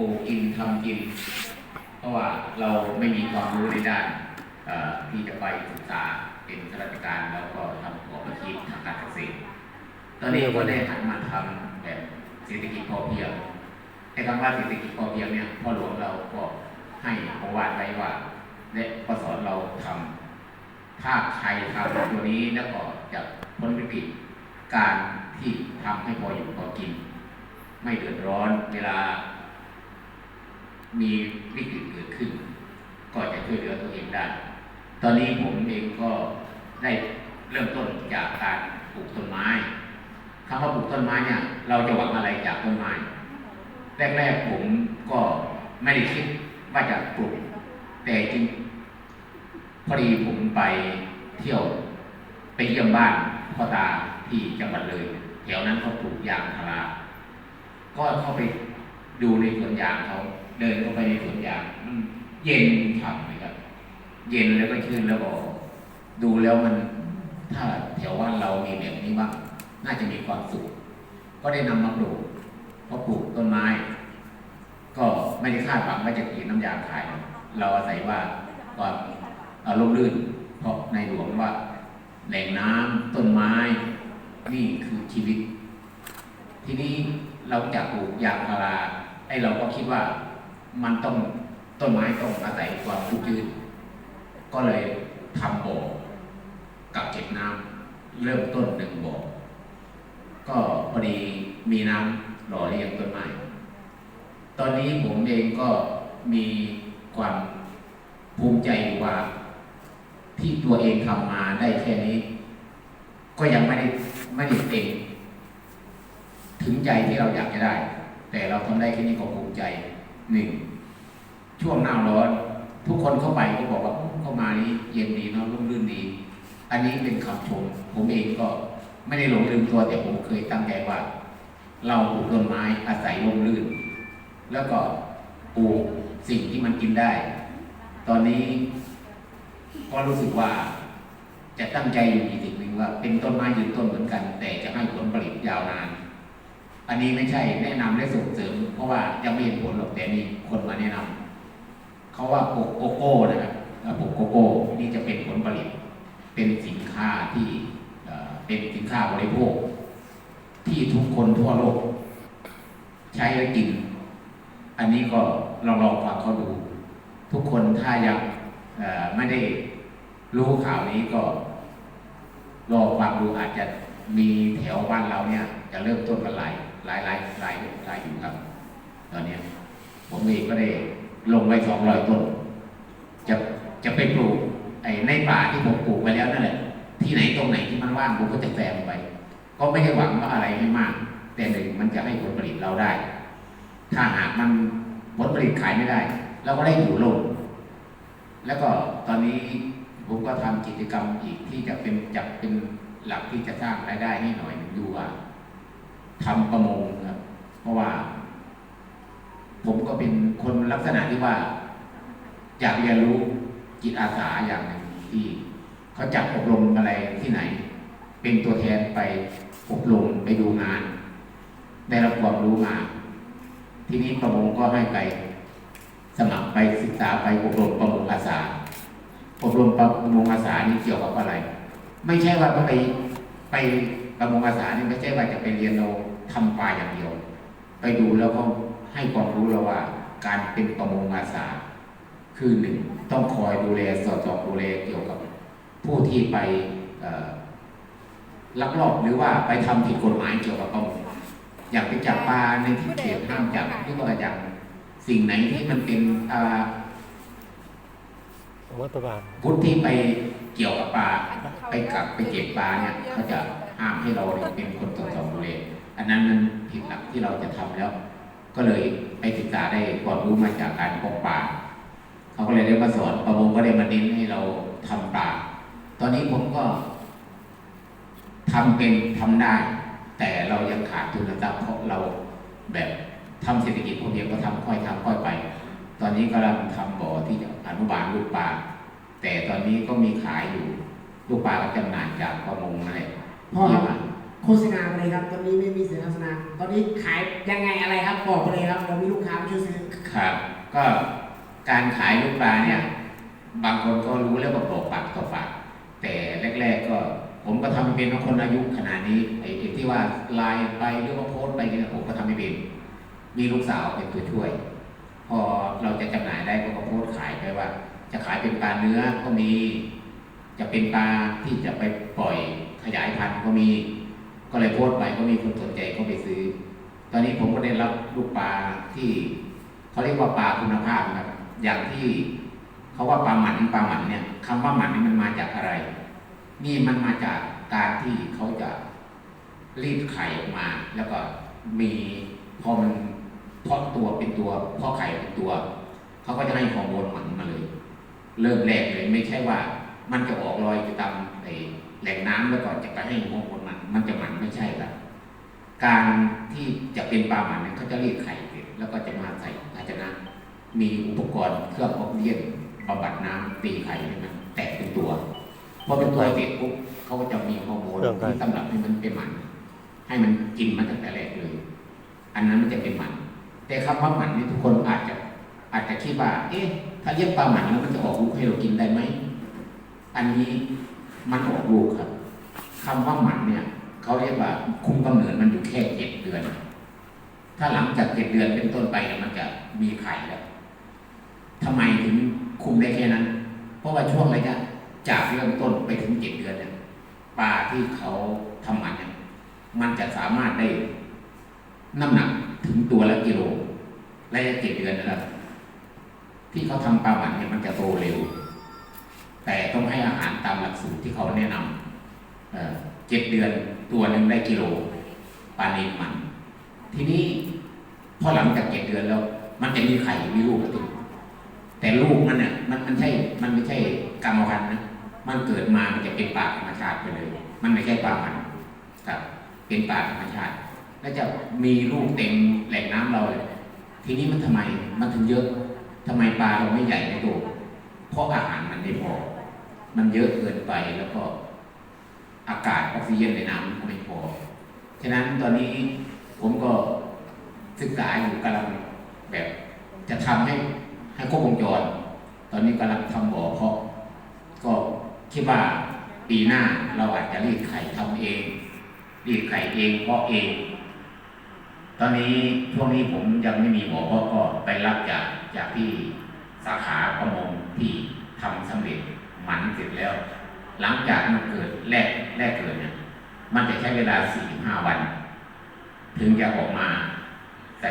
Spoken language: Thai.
ลูกกินทำกิน เพราะว่าเราไม่มีความรู้ในด้านที่จะไปศึกษาเป็นข้าราชการแล้วก็ทำประกอบอาชีพทางการเกษตร ตอนนี้ก็ได้หันมาทำแบบเศรษฐกิจพอเพียงไอ้คำว่าเศรษฐกิจพอเพียงเนี่ยพ่อหลวงเราก็ให้โอวาทไว้ว่าและก็สอนเราทำถ้าใครทำตัวนี้แล้วก็จะพ้นวิกฤตการที่ทำให้พออยู่พอกิน ไม่เดือดร้อนเวลา มีวิกฤตเกิดขึ้น ก็จะช่วยเหลือตัวเองได้ ตอนนี้ผมเองก็ได้เริ่มต้นจากการปลูกต้นไม้คำว่าปลูกต้นไม้เนี่ยเราจะหวังอะไรจากต้นไม้ แรกๆผมก็ไม่ได้คิดว่าจะปลูก แต่จริงพอดีผมไปเที่ยวไปเยี่ยมบ้านพ่อตาที่จังหวัดเลย แถวนั้นเขาปลูกยางพารา ก็เข้าไป ดูในสวนยางเขาเดินเข้าไปในสวนยางมันเย็นฉ่ำเลยครับ เย็นแล้วก็ชื่นแล้วก็ดูแล้วมันถ้าแถวว่านเรามีแบบนี้บ้างน่าจะมีความสุข ก็ได้นำมาปลูกพอปลูกต้นไม้ ก็ไม่ได้คาดหวังว่าจะกินน้ำยางขาย เราอาศัยว่าความอารมณ์รื่น เพราะในหลวงว่าแหล่งน้ำต้นไม้ นี่คือชีวิต ทีนี้เราจากปลูกยางพารา ไอ้เราก็คิดว่ามันต้องต้นไม้ต้องอาศัยความชุ่มชื้นก็เลยทำบ่อกับเก็บน้ำเริ่มต้นหนึ่งบ่อก็พอดีมีน้ำหล่อเลี้ยงต้นไม้ ตอนนี้ผมเองก็มีความภูมิใจว่า ที่ตัวเองทำมาได้แค่นี้ ก็ยังไม่ได้ไม่ได้เต็มถึงใจที่เราอยากจะได้ แต่เราทำได้แค่นี้ก็ภูมิใจหนึ่งช่วงหน้าร้อน ทุกคนเข้าไปก็บอกว่าเข้ามานี้เย็นดีเนาะร่มรื่นดี อันนี้เป็นคำชม ผมเองก็ไม่ได้หลงลืมตัวแต่ผมเคยตั้งใจว่า เราปลูกต้นไม้อาศัยร่มรื่น แล้วก็ปลูกสิ่งที่มันกินได้ ตอนนี้ก็รู้สึกว่าจะตั้งใจอยู่อีกสิ่งหนึ่งว่า เป็นต้นไม้ยืนต้นเหมือนกัน แต่จะให้ผลผลิตยาวนาน อันนี้ไม่ใช่แนะนำและส่งเสริม เพราะว่ายังไม่เห็นผลหรอกแต่มีคนมาแนะนำเขาว่าปลูกโกโก้นะครับแล้วปลูกโกโก้นี่จะเป็นผลผลิต เป็นสินค้าที่เป็นสินค้าบริโภค ที่ทุกคนทั่วโลก ใช้และกิน อันนี้ก็ลองลองฟังเขาดู ทุกคนถ้ายังไม่ได้รู้ข่าวนี้ก็รอฟังดูอาจจะมีแถวบ้านเราเนี่ย จะเริ่มต้นกันหลาย หลายหลายหลายหลายอยู่ครับ ตอนนี้ผมเองก็ได้ลงไว้สองร้อยต้น จะจะไปปลูกไอ้ในป่าที่ผมปลูกไปแล้วนั่นแหละที่ไหนตรงไหนที่มันว่างผมก็จะแซมไป ก็ไม่ได้หวังว่าอะไรให้มาก แต่หนึ่งมันจะให้ผลผลิตเราได้ ถ้าหากมันผลผลิตขายไม่ได้เราก็ได้อยู่โลกแล้วก็ตอนนี้ผมก็ทำกิจกรรมอีกที่จะเป็นจับเป็นหลักที่จะสร้างรายได้ให้หน่อยดูว่า ทำประมงครับ เพราะว่า ผมก็เป็นคนลักษณะที่ว่า อยากเรียนรู้จิตอาสาอย่างหนึ่งที่เขาจัดอบรมอะไรที่ไหน เป็นตัวแทนไปอบรมไปดูงาน ได้รับความรู้มา ทีนี้ประมงก็ให้ไปสมัครไปศึกษาไปอบรมประมงอาสาอบรมประมงอาสานี่เกี่ยวกับอะไร ไม่ใช่ว่าไปไปประมงอาสานี่ไม่ใช่ว่าจะไปเรียนเรา ทำปลาอย่างเดียว ไปดูแล้วก็ให้ความรู้เราว่า การเป็นประมงอาสา คือหนึ่งต้องคอยดูแลสอดส่องดูแลเกี่ยวกับ ผู้ที่ไปเอ่อลักลอบหรือว่าไปทำผิดกฎหมายเกี่ยวกับประมงอยากไปจับปลาในที่เขตห้ามจับหรือว่าอย่างสิ่งไหนที่มันเป็นอ่ารัฐบาลพุทธที่ไปเกี่ยวกับปลาไปกับไปเก็บปลาเนี่ยเขาจะห้ามให้เราเนี่ยเป็นคนตรวจสอบดูแล อันนั้นมันผิดหลักที่เราจะทำแล้ว ก็เลยไปศึกษาได้ความรู้มาจากการปกปลาเขาก็เลยได้มาสอนประมงก็ได้มาเน้นให้เราทำปลาตอนนี้ผมก็ทำเป็นทำได้ แต่เรายังขาดทุนทรัพย์เพราะเราแบบทำเศรษฐกิจพอเพียงก็ทำค่อยทำค่อยไป ตอนนี้กำลังทำบ่อที่จะอนุบาลลูกปลาแต่ตอนนี้ก็มีขายอยู่ลูกปลาก็จำหน่ายจากประมงนั่นแหละพ่อ โคษณาไปเลยครับ ตอนนี้ไม่มีเสียงโฆษณาตอนนี้ขายยังไงอะไรครับบอกไปเลยครับเรามีลูกค้ามาช่วยซื้อครับก็การขายลูกปลาเนี่ย บางคนก็รู้แล้วก็บอกปากต่อปากแต่แรก ๆ ก็ ผมก็ทำไม่เป็นบางคนอายุขนาดนี้ไอ้ที่ว่าไลน์ไปหรือว่าโพสต์ไปเนี่ยผมก็ทำไม่เป็นมีลูกสาวเป็นตัวช่วย พอเราจะจำหน่ายได้ก็โพสต์ขายไปว่า จะขายเป็นปลาเนื้อก็มี จะเป็นปลาที่จะไปปล่อยขยายพันธุ์ก็มี ก็เลยโพสต์ไปก็มีคนสนใจก็ไปซื้อ ตอนนี้ผมก็ได้รับลูกปลาที่เขาเรียกว่าปลาคุณภาพนะครับ อย่างที่เขาว่าปลาหมันปลาหมันเนี่ยคำว่าหมันนี่มันมาจากอะไร นี่มันมาจากการที่เขาจะรีดไข่ออกมา แล้วก็มีพอมันเพาะตัวเป็นตัวเพาะไข่เป็นตัวเขาก็จะให้ฮอร์โมนหมันมาเลย เริ่มแรกเลยไม่ใช่ว่ามันจะออกลอยอยู่ตามแหล่งน้ำแล้วก็จะไปให้ฮอร์โมนมัน มันจะหมันไม่ใช่ครับการที่จะเป็นปลาหมันเนี่ยเขาจะรีดไข่เสร็จแล้วก็จะมาใส่ภาชนะ มีอุปกรณ์เครื่องออกซิเจนบำบัดน้ำตีไข่ให้มันแตกเป็นตัวพอเป็นตัวเสร็จปุ๊บเขาก็จะมีฮอร์โมนที่สำหรับให้มันเป็นหมัน ให้มันกินมันตั้งแต่แรกเลย อันนั้นมันจะเป็นหมัน แต่คำว่าหมันนี่ทุกคนอาจจะอาจจะคิดว่า เอ๊ะ ถ้าเลี้ยงปลาหมันแล้วมันจะออกลูกให้เรากินได้ไหม อันนี้มันออกลูกครับคำว่าหมันเนี่ย เขาเรียกว่าคุมกำเนิดมันอยู่แค่เจ็ดเดือน ถ้าหลังจากเจ็ดเดือนเป็นต้นไปมันจะมีไข่แล้วทำไมถึงคุมได้แค่นั้น เพราะว่าช่วงระยะจากเริ่มต้นไปถึงเจ็ดเดือนเนี่ยปลาที่เขาทำหมันเนี่ยมันจะสามารถได้น้ำหนักถึงตัวละกิโลระยะเจ็ดเดือนนะครับที่เขาทำปลาหมันเนี่ยมันจะโตเร็ว แต่ต้องให้อาหารตามหลักสูตรที่เขาแนะนำ เจ็ดเดือนตัวหนึ่งได้กิโลปลานิลมัน ทีนี้พอหลังจากเจ็ดเดือนแล้ว มันจะมีไข่มีลูกติดแต่ลูกมันเนี่ยมันมันใช่ มันไม่ใช่กรรมพันธุ์นะมันเกิดมามันจะเป็นปลาธรรมชาติไปเลย มันไม่ใช่ปลามันครับ เป็นปลาธรรมชาติ แล้วจะมีลูกเต็มแหล่งน้ำเราเลยทีนี้มันทำไมมันถึงเยอะทำไมปลาเราไม่ใหญ่ไม่โตเพราะอาหารมันไม่พอ มันเยอะเกินไปแล้วก็ อากาศออกซิเจนในน้ำไม่พอ ฉะนั้นตอนนี้ผมก็ศึกษาอยู่กำลังแบบจะทำให้ให้ครบวงจร ตอนนี้กำลังทำบ่อเพาะ ก็คิดว่าปีหน้าเราอาจจะรีดไข่ทำเองรีดไข่เองเพาะเอง ตอนนี้ช่วงนี้ผมยังไม่มีหมอเพาะก็ไปรับจากจากที่สาขาประมงที่ทำสำเร็จหมันเสร็จแล้ว หลังจากมันเกิดแรก แรกเกิดเนี่ยมันจะใช้เวลาสี่ห้าวัน ถึงจะออกมาใส่